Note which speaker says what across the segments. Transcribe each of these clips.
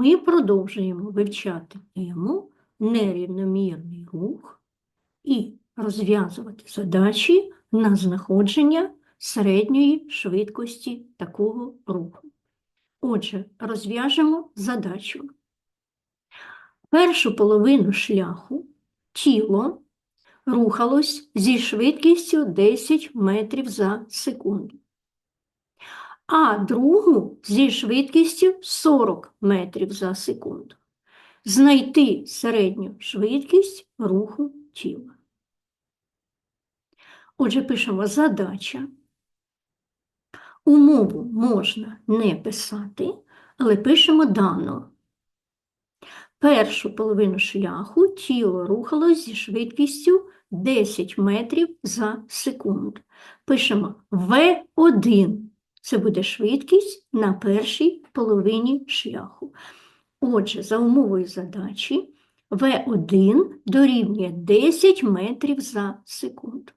Speaker 1: ми продовжуємо вивчати тему нерівномірний рух і розв'язувати задачі на знаходження середньої швидкості такого руху. Отже, розв'яжемо задачу. Першу половину шляху тіло рухалось зі швидкістю 10 метрів за секунду, а другу зі швидкістю 40 метрів за секунду. Знайти середню швидкість руху тіла. Отже, пишемо задача. Умову можна не писати, але пишемо дано. Першу половину шляху тіло рухалось зі швидкістю 10 метрів за секунду. Пишемо В1. Це буде швидкість на першій половині шляху. Отже, за умовою задачі В1 дорівнює 10 метрів за секунду.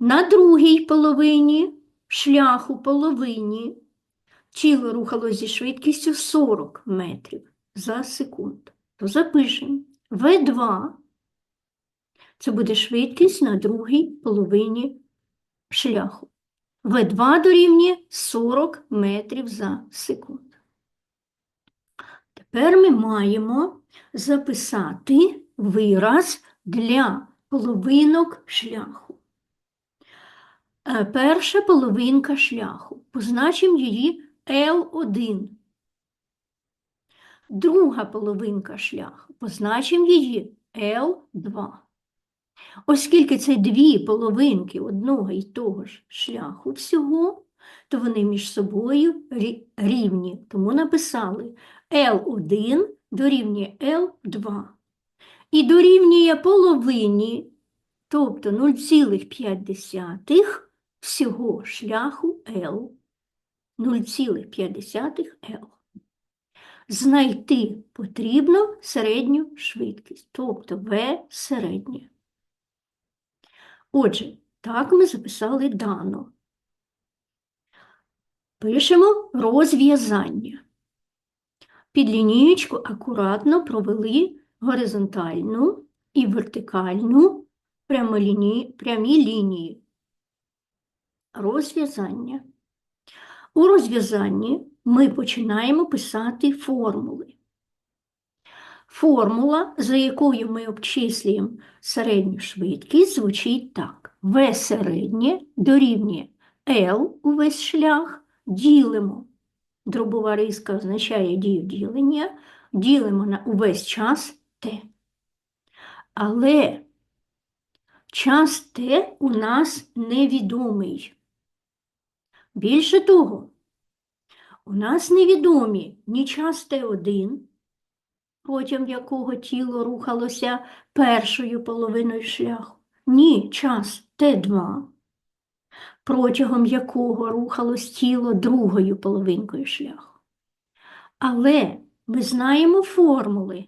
Speaker 1: На другій половині шляху половині тіло рухалось зі швидкістю 40 метрів за секунду. То запишемо В2 це буде швидкість на другій половині шляху. В2 дорівнює 40 метрів за секунду. Тепер ми маємо записати вираз для половинок шляху. Е, Перша половинка шляху. Позначимо її L1. Друга половинка шляху. Позначимо її L2. Оскільки це дві половинки одного і того ж шляху всього, то вони між собою рівні. Тому написали L1 дорівнює L2. І дорівнює половині, тобто 0,5 всього шляху L. 0,5 L. Знайти потрібно середню швидкість, тобто V середнє. Отже, так ми записали дано. Пишемо розв'язання. Під лінієчку акуратно провели горизонтальну і вертикальну прямі лінії. Розв'язання. У розв'язанні ми починаємо писати формули. Формула, за якою ми обчислюємо середню швидкість, звучить так. В середнє дорівнює L увесь шлях, ділимо. Дробова риска означає дію ділення, ділимо на увесь час T. Але час T у нас невідомий. Більше того, у нас невідомі ні час Т1, протягом якого тіло рухалося першою половиною шляху, ні час Т2, протягом якого рухалось тіло другою половинкою шляху. Але ми знаємо формули,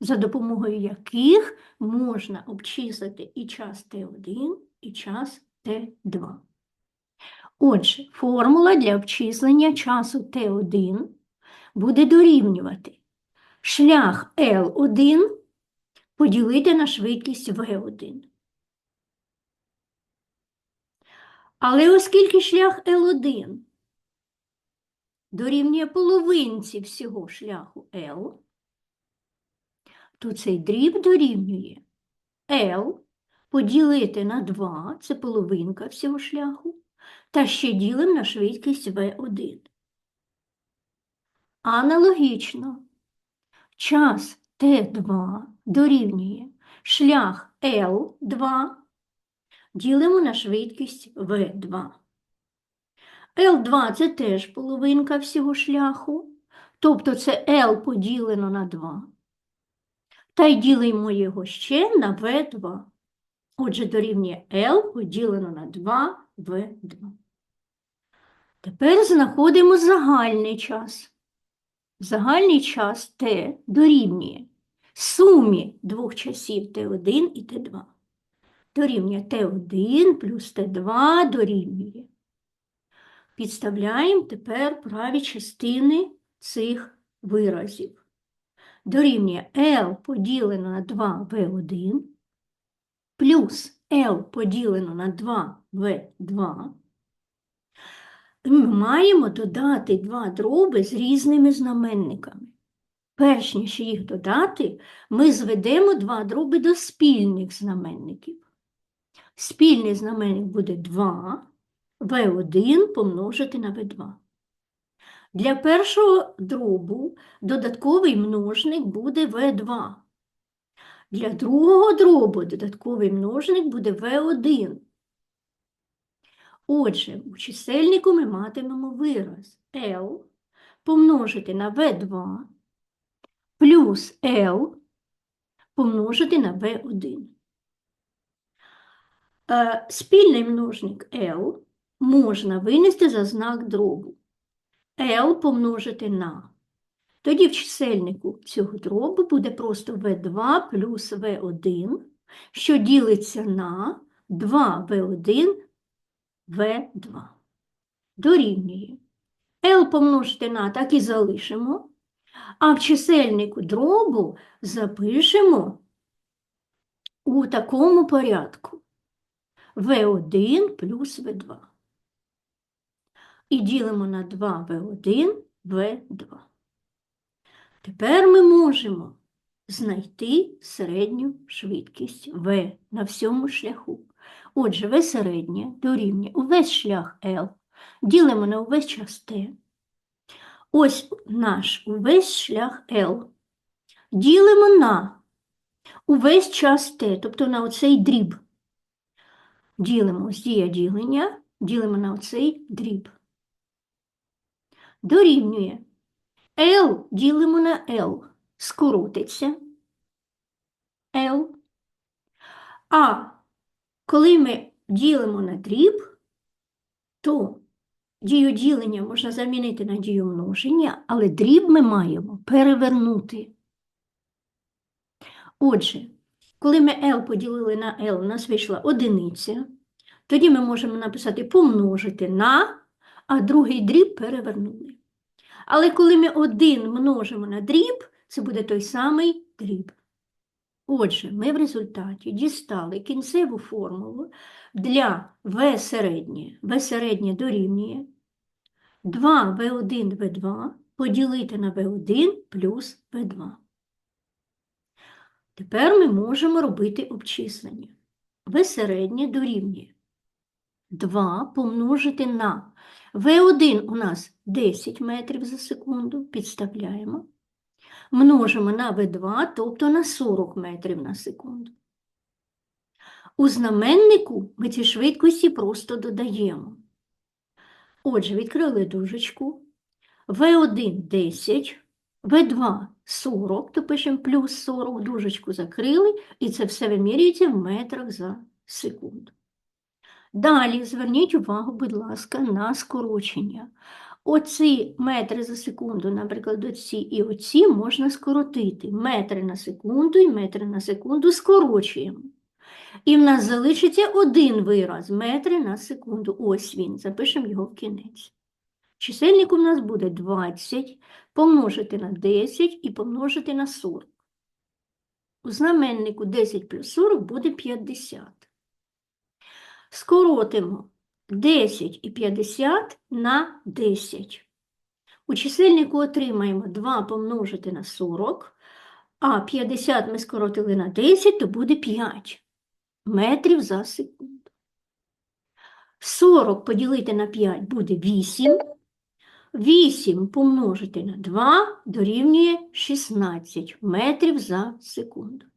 Speaker 1: за допомогою яких можна обчислити і час Т1, і час Т2. Отже, формула для обчислення часу Т1 буде дорівнювати шлях L1 поділити на швидкість V1. Але оскільки шлях L1 дорівнює половинці всього шляху L, то цей дріб дорівнює L поділити на 2, це половинка всього шляху, та ще ділимо на швидкість V1. Аналогічно, час Т2 дорівнює шлях L2, ділимо на швидкість V2. L2 – це теж половинка всього шляху, тобто це L поділено на 2. Та й ділимо його ще на V2. Отже, дорівнює L поділено на 2 V2. Тепер знаходимо загальний час. Загальний час T дорівнює сумі двох часів T1 і T2. Дорівнює T1 плюс T2 дорівнює. Підставляємо тепер праві частини цих виразів дорівнює L поділено на 2V1 плюс L поділено на 2V2. Ми маємо додати два дроби з різними знаменниками. Перш ніж їх додати, ми зведемо два дроби до спільних знаменників. Спільний знаменник буде 2, В1 помножити на В2. Для першого дробу додатковий множник буде В2. Для другого дробу додатковий множник буде В1. Отже, у чисельнику ми матимемо вираз L помножити на В2 плюс L помножити на V1. Е, Спільний множник L можна винести за знак дробу. L помножити на. Тоді в чисельнику цього дробу буде просто V2 плюс V1, що ділиться на 2V1 V2. Дорівнює. L помножити на так і залишимо. А в чисельнику дробу запишемо у такому порядку В1 плюс В2. І ділимо на 2В1 В2. Тепер ми можемо знайти середню швидкість В на всьому шляху. Отже, В середнє дорівнює увесь шлях L, ділимо на увесь час T. Ось наш увесь шлях L. Ділимо на увесь час T, тобто на оцей дріб. Ділимо ось дія ділення, ділимо на оцей дріб. Дорівнює. L ділимо на L. Скоротиться. L. А коли ми ділимо на дріб, то Дію ділення можна замінити на дію множення, але дріб ми маємо перевернути. Отже, коли ми L поділили на L, у нас вийшла одиниця, тоді ми можемо написати помножити на, а другий дріб перевернули. Але коли ми один множимо на дріб, це буде той самий дріб. Отже, ми в результаті дістали кінцеву формулу для В середнє. В середнє дорівнює 2 В1 В2 поділити на В1 плюс В2. Тепер ми можемо робити обчислення. В середнє дорівнює 2 помножити на В1 у нас 10 метрів за секунду, підставляємо множимо на В2, тобто на 40 метрів на секунду. У знаменнику ми ці швидкості просто додаємо. Отже, відкрили дужечку. В1 10, В2 40, то пишемо плюс 40, дужечку закрили, і це все вимірюється в метрах за секунду. Далі зверніть увагу, будь ласка, на скорочення. Оці метри за секунду, наприклад, оці і оці можна скоротити. Метри на секунду і метри на секунду скорочуємо. І в нас залишиться один вираз метри на секунду. Ось він, запишемо його в кінець. Чисельник у нас буде 20 помножити на 10 і помножити на 40. У знаменнику 10 плюс 40 буде 50. Скоротимо 10 і 50 на 10. У чисельнику отримаємо 2 помножити на 40, а 50 ми скоротили на 10, то буде 5 метрів за секунду. 40 поділити на 5 буде 8. 8 помножити на 2 дорівнює 16 метрів за секунду.